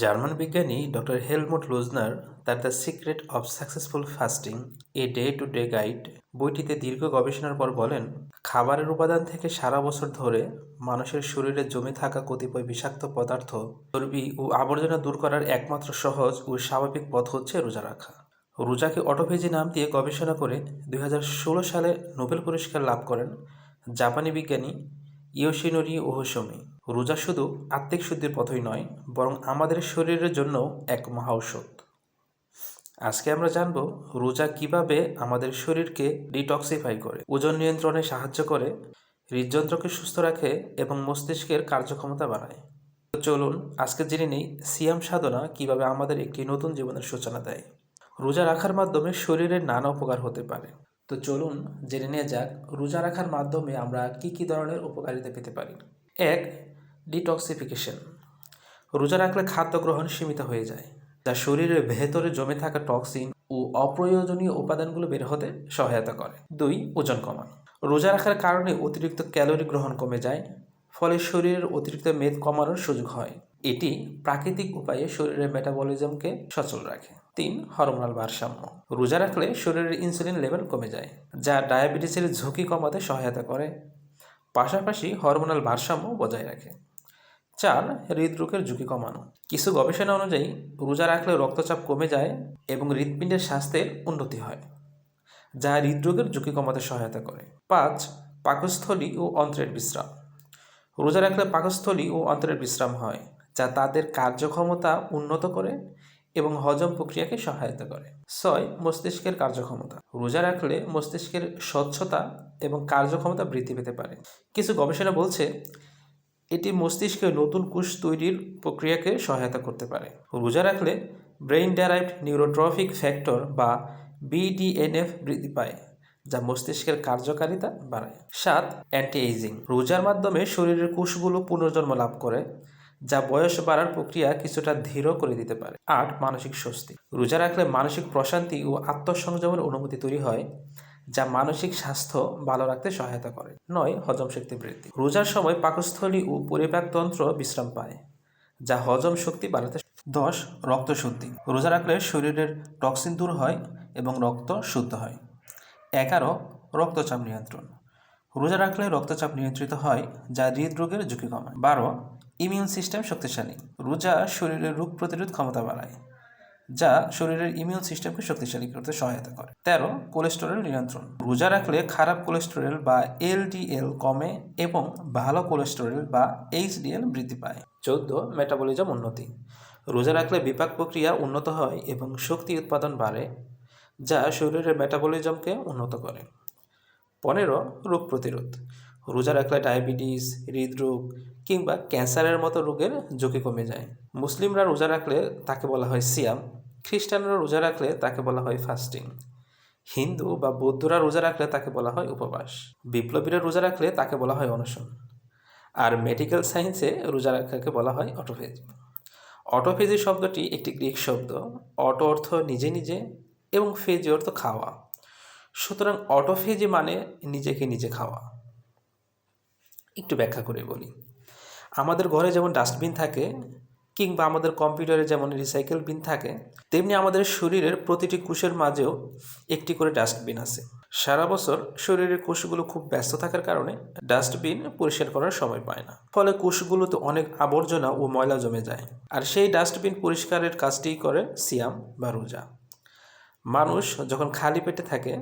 German বিজ্ঞানী doctor Helmut Lutzner তার the secret of successful fasting, a day to day guide বইটিতে দীর্ঘ গবেষণার পর বলেন, খাবারের উপাদান থেকে সারা বছর ধরে মানুষের শরীরে জমে থাকা কতিপয় বিষাক্ত পদার্থ, চর্বি ও আবর্জনা দূর করার একমাত্র সহজ ও স্বাভাবিক পথ হচ্ছে রোজা রাখা। রোজাকে অটোফেজি নাম দিয়ে গবেষণা করে দুই হাজার ষোলো সালে নোবেল পুরস্কার লাভ করেন জাপানি বিজ্ঞানী ইয়োশিনোরি ওহসমি রোজা শুধু আত্মিক শুদ্ধির পথই নয়, বরং আমাদের শরীরের জন্য এক মহা ঔষধ। আজকে আমরা জানব রোজা কীভাবে আমাদের শরীরকে ডিটক্সিফাই করে, ওজন নিয়ন্ত্রণে সাহায্য করে, হৃদযন্ত্রকে সুস্থ রাখে এবং মস্তিষ্কের কার্যক্ষমতা বাড়ায়। তো চলুন আজকে জেনে নেই সিয়াম সাধনা কীভাবে আমাদের একটি নতুন জীবনের সূচনা দেয়। রোজা রাখার মাধ্যমে শরীরের নানা উপকার হতে পারে। তো চলুন জেনে নেওয়া যাক রোজা রাখার মাধ্যমে আমরা কি কি ধরনের উপকারিতা পেতে পারি। এক ডিটক্সিফিকেশন রোজা রাখলে খাদ্য গ্রহণ সীমিত হয়ে যায়, যা শরীরের ভেতরে জমে থাকা টক্সিন ও অপ্রয়োজনীয় উপাদানগুলো বের হতে সহায়তা করে। দুই, ওজন কমানো। রোজা রাখার কারণে অতিরিক্ত ক্যালোরি গ্রহণ কমে যায়, ফলে শরীরের অতিরিক্ত মেদ কমানোর সুযোগ হয়। এটি প্রাকৃতিক উপায়ে শরীরের মেটাবলিজমকে সচল রাখে। তিন, হরমোনাল ভারসাম্য। রোজা রাখলে শরীরের ইনসুলিন লেভেল কমে যায়, যা ডায়াবেটিসের ঝুঁকি কমাতে সহায়তা করে। পাশাপাশি হরমোনাল ভারসাম্য বজায় রাখে। চার, হৃদরোগের ঝুঁকি কমানো। কিছু গবেষণা অনুযায়ী, রোজা রাখলে রক্তচাপ কমে যায় এবং হৃদপিণ্ডের স্বাস্থ্যের উন্নতি হয়, যা হৃদরোগের ঝুঁকি কমাতে সহায়তা করে। পাঁচ, পাকস্থলী ও অন্ত্রের বিশ্রাম। রোজা রাখলে পাকস্থলী ও অন্ত্রের বিশ্রাম হয় যা তাদের কার্যক্ষমতা উন্নত করে এবং হজম প্রক্রিয়াকে সহায়তা করে। ছয়, মস্তিষ্কের কার্যক্ষমতা। রোজা রাখলে মস্তিষ্কের স্বচ্ছতা এবং কার্যক্ষমতা বৃদ্ধি পেতে পারে। কিছু গবেষণা বলছে, এটি মস্তিষ্কে নতুন কোষ তৈরির প্রক্রিয়াকে সহায়তা করতে পারে। রোজা রাখলে ব্রেইন ড্যারাইভড নিউরোট্রফিক ফ্যাক্টর বা বিডিএনএফ বৃদ্ধি পায়, যা মস্তিষ্কের কার্যকারিতা বাড়ায়। সাত অ্যান্টি এইজিং রোজার মাধ্যমে শরীরের কোষগুলো পুনর্জন্ম লাভ করে। যা বয়স বাড়ার প্রক্রিয়া কিছুটা ধীর করে দিতে পারে। আট, মানসিক স্বস্তি। রোজা রাখলে মানসিক প্রশান্তি ও আত্মসংযমের অনুভূতি তৈরি হয়, যা মানসিক স্বাস্থ্য ভালো রাখতে সহায়তা করে। নয়, হজম শক্তি বৃদ্ধি। রোজার সময় পাকস্থলী ও পরিপাকতন্ত্র বিশ্রাম পায়, যা হজম শক্তি বাড়াতে দশ, রক্ত শুদ্ধি। রোজা রাখলে শরীরের টক্সিন দূর হয় এবং রক্ত শুদ্ধ হয়। এগারো, রক্তচাপ নিয়ন্ত্রণ। রোজা রাখলে রক্তচাপ নিয়ন্ত্রিত হয়, যা হৃদরোগের ঝুঁকি কমায়। বারো ইমিউন সিস্টেম শক্তিশালী। রোজা শরীরের রোগ প্রতিরোধ ক্ষমতা বাড়ায়, যা শরীরের ইমিউন সিস্টেমকে শক্তিশালী করতে সহায়তা করে। তেরো কোলেস্টেরল নিয়ন্ত্রণ। রোজা রাখলে খারাপ কোলেস্টেরল বা এলডিএল কমে এবং ভালো কোলেস্টেরল বা এইচডিএল বৃদ্ধি পায়। চোদ্দ মেটাবলিজম উন্নতি। রোজা রাখলে বিপাক প্রক্রিয়া উন্নত হয় এবং শক্তি উৎপাদন বাড়ে, যা শরীরের মেটাবলিজমকে উন্নত করে। পনেরো, রোগ প্রতিরোধ। রোজা রাখলে ডায়াবেটিস, হৃদরোগ কিংবা ক্যান্সারের মতো রোগের ঝুঁকি কমে যায়। মুসলিমরা রোজা রাখলে তাকে বলা হয় সিয়াম, খ্রিস্টানরা রোজা রাখলে তাকে বলা হয় ফাস্টিং। হিন্দু বা বৌদ্ধরা রোজা রাখলে তাকে বলা হয় উপবাস। বিপ্লবীরা রোজা রাখলে তাকে বলা হয় অনশন। আর মেডিকেল সায়েন্সে রোজা রাখাকে বলা হয় অটোফেজি। অটোফেজি শব্দটি একটি গ্রিক শব্দ। অটো অর্থ নিজে নিজে এবং ফেজি অর্থ খাওয়া। সুতরাং অটোফেজি মানে নিজেকে নিজে খাওয়া। একটু ব্যাখ্যা করে বলি। আমাদের ঘরে যেমন ডাস্টবিন থাকে কিংবা আমাদের কম্পিউটারে যেমন রিসাইকেল বিন থাকে, তেমনি আমাদের শরীরের প্রতিটি কোষের মাঝেও একটি করে ডাস্টবিন আছে। সারা বছর শরীরের কোষগুলো খুব ব্যস্ত থাকার কারণে ডাস্টবিন পরিষ্কার করার সময় পায় না। ফলে কোষগুলোতে অনেক আবর্জনা ও ময়লা জমে যায়। আর সেই ডাস্টবিন পরিষ্কারের কাজটিই করে সিয়াম বা রোজা। মানুষ যখন খালি পেটে থাকে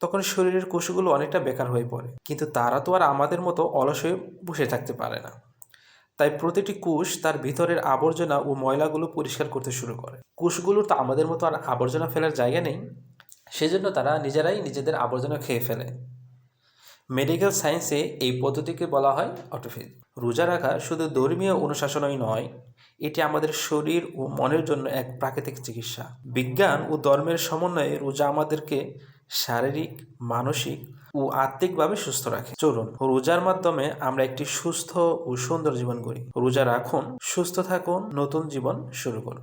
তখন শরীরের কোষগুলো অনেকটা বেকার হয়ে পড়ে। কিন্তু তারা তো আর আমাদের মতো অলস হয়ে বসে থাকতে পারে না। তাই প্রতিটি কোষ তার ভিতরের আবর্জনা ও ময়লাগুলো পরিষ্কার করতে শুরু করে। কোষগুলোর তো আমাদের মতো আর আবর্জনা ফেলার জায়গা নেই, সেজন্য তারা নিজেরাই নিজেদের আবর্জনা খেয়ে ফেলে। মেডিকেল সায়েন্সে এই পদ্ধতিকে বলা হয় অটোফেজ। রোজা রাখা শুধু ধর্মীয় অনুশাসনই নয়, এটি আমাদের শরীর ও মনের জন্য এক প্রাকৃতিক চিকিৎসা। বিজ্ঞান ও ধর্মের সমন্বয়ে রোজা আমাদেরকে শারীরিক, মানসিক ও আত্মিকভাবে সুস্থ রাখে। চলুন, রোজার মাধ্যমে আমরা একটি সুস্থ ও সুন্দর জীবন গড়ি। রোজা রাখুন, সুস্থ থাকুন, নতুন জীবন শুরু করুন।